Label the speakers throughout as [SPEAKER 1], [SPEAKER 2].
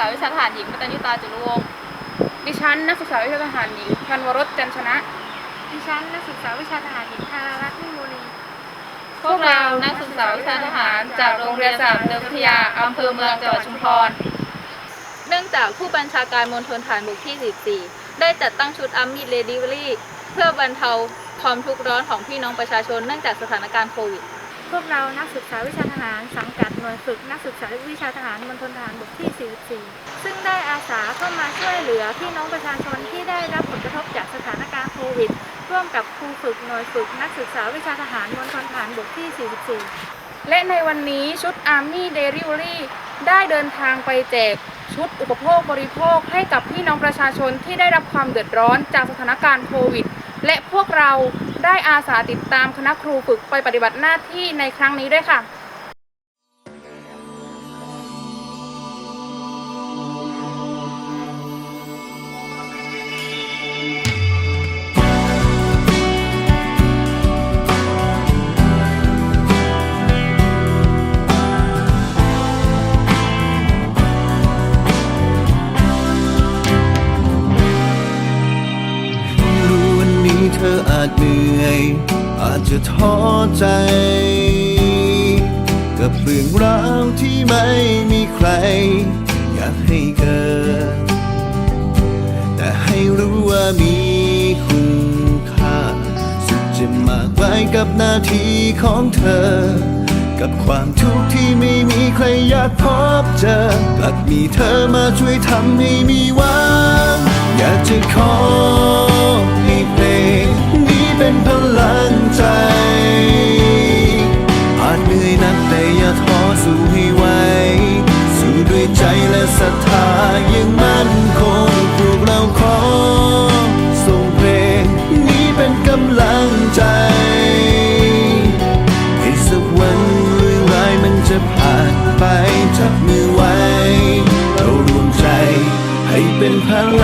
[SPEAKER 1] ษาวิชาทหารหญิงปัตนิตาจุลวงศ์
[SPEAKER 2] ดิฉันนักศึกษาวิชาทหารหญิงพันวรสจันทร์ชนะ
[SPEAKER 3] ดิฉันนักศึกษาวิชาทหารหญิงธารารัตน์นิ่มบุรี
[SPEAKER 1] พวกเรานักศึกษาวิชาทหารจากโรงเรียนสามเดิมวิทยาอำเภอเมืองจังหวัดชุมพร เนื่องจากผู้บัญชาการมณฑลฐานบกที่44ได้จัดตั้งชุดอัมมีเลดิเวอรี่เพื่อบรรเทาความทุกข์ร้อนของพี่น้องประชาชนเนื่องจากสถานการณ์โควิด
[SPEAKER 3] พวกเรานักศึกษาวิชาทหารสังกัดหน่วยฝึกนักศึกษาวิชาทหารมณฑลทหารบกที่ 44 ซึ่งได้อาสาเข้ามาช่วยเหลือพี่น้องประชาชนที่ได้รับผลกระทบจากสถานการณ์โควิด ร่วมกับครูฝึกหน่วยฝึกนักศึกษาวิชาทหารมณฑลทหารบกที่ 44
[SPEAKER 2] และในวันนี้ชุด Army Delivery ได้เดินทางไปแจกชุดอุปโภคบริโภคให้กับพี่น้องประชาชนที่ได้รับความเดือดร้อนจากสถานการณ์โควิด และพวกเรา ได้อาสาติดตามคณะครูฝึกไปปฏิบัติหน้าที่ในครั้งนี้ด้วยค่ะ
[SPEAKER 4] รู้วันนี้เธออาจเหนื่อย อาจจะท้อใจ กับเรื่องราวที่ไม่มีใคร อยากให้เกิด แต่ให้รู้ว่ามีคุณค่า สุดจะมากไปกับหน้าที่ของเธอ กับความทุกข์ที่ไม่มีใครอยากพบเจอกลับมีเธอมาช่วยทำให้มีหวังอยากจะขอายังมั่นคงพวกเราขอ ส่งเพลงนี้เป็นกำลังใจ ให้สักวันเรื่องร้ายมันจะผ่านไปจับมือไว้ เรารวมใจให้เป็นพลัง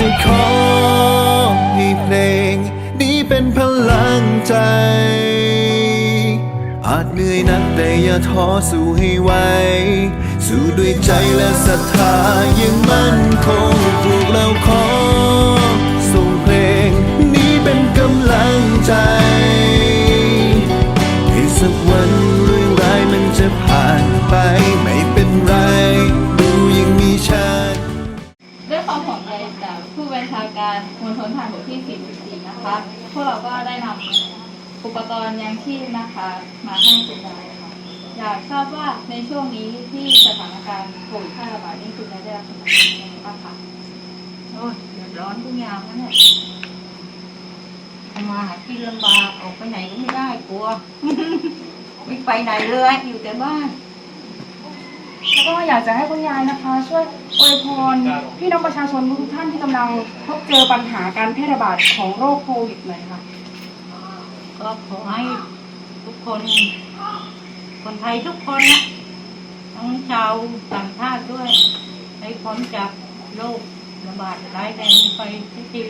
[SPEAKER 4] จะขอให้เพลง นี้เป็นพลังใจ อาจเหนื่อยนักแต่อย่าท้อสู้ให้ไหวสู้ด้วยใจและศรัทธายังมั่นคงปลูกเรา
[SPEAKER 1] ขอ ความห่วงใยจากผู้บัญชาการมณฑลทหารบกที่ 44 นะคะ พวกเราก็ได้นำอุปกรณ์ยังชีพนะคะ มาให้คุณยายค่ะ อยากทราบว่าในช่วงนี้ที่สถานการณ์โควิดแพร่ระบาดนี่คุณยายได้รับผลกระทบยังไงบ้างคะ
[SPEAKER 5] โอ้ยเดือดร้อนทุกอย่างนะเนี่ยทำมาหากินลำบากออกไปไหนก็ไม่ได้กลัว ไม่ไปไหนเลยอยู่แต่บ้าน
[SPEAKER 2] แล้วก็อยากจะให้คุณยายนะคะ ช่วยอวยพรพี่น้องประชาชนทุกท่านที่กำลังพบเจอปัญหาการแพร่ระบาดของโรคโควิดหน่อยค่ะ
[SPEAKER 5] ก็ขอให้ทุกคน คนไทยทุกคนนะทั้งชาวต่างชาติด้วยให้พ้นจากโรคระบาดร้ายแรงนี้ไปทุกที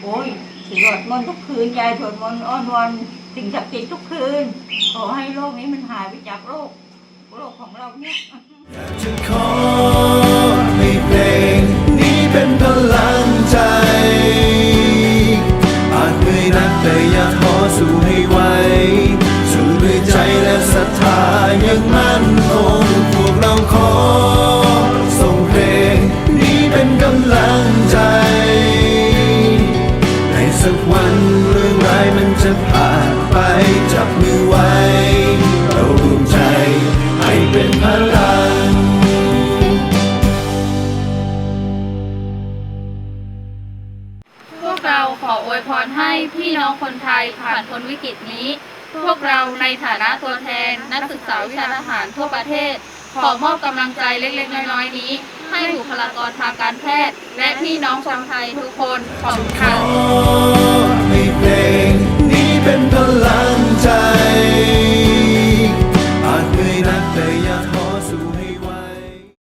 [SPEAKER 5] โอ้ยสวดมนต์ทุกคืนยายสวดมนต์อ้อนวอนสิ่งศักดิ์สิทธิ์ทุกคืน ขอให้โรคนี้มันหายไปจากโรคโรคของเราเนี่ย
[SPEAKER 4] จะขอให้เพลงนี้เป็นพลังใจ อาจเหนื่อยนักแต่อย่าท้อสู้ให้ไหวสู้ด้วยใจและศรัทธายังมั่นคงพวกเราขอ ส่งเพลงนี้เป็นกำลังใจ ในสักวันเรื่องร้ายมันจะผ่านไปจับมือไว้ พ
[SPEAKER 1] รให้พี่น้องคนไทยผ่านพ้นวิกฤตนี้ พวกเราในฐานะตัวแทน นักศึกษาวิชาทหารทั่วประเทศ ขอมอบกำลังใจเล็กๆ น้อยๆนี้ ให้บุคลากรทางการแพทย์ และพี่น้องชาวไทยทุกคนขอบคุณค่ะ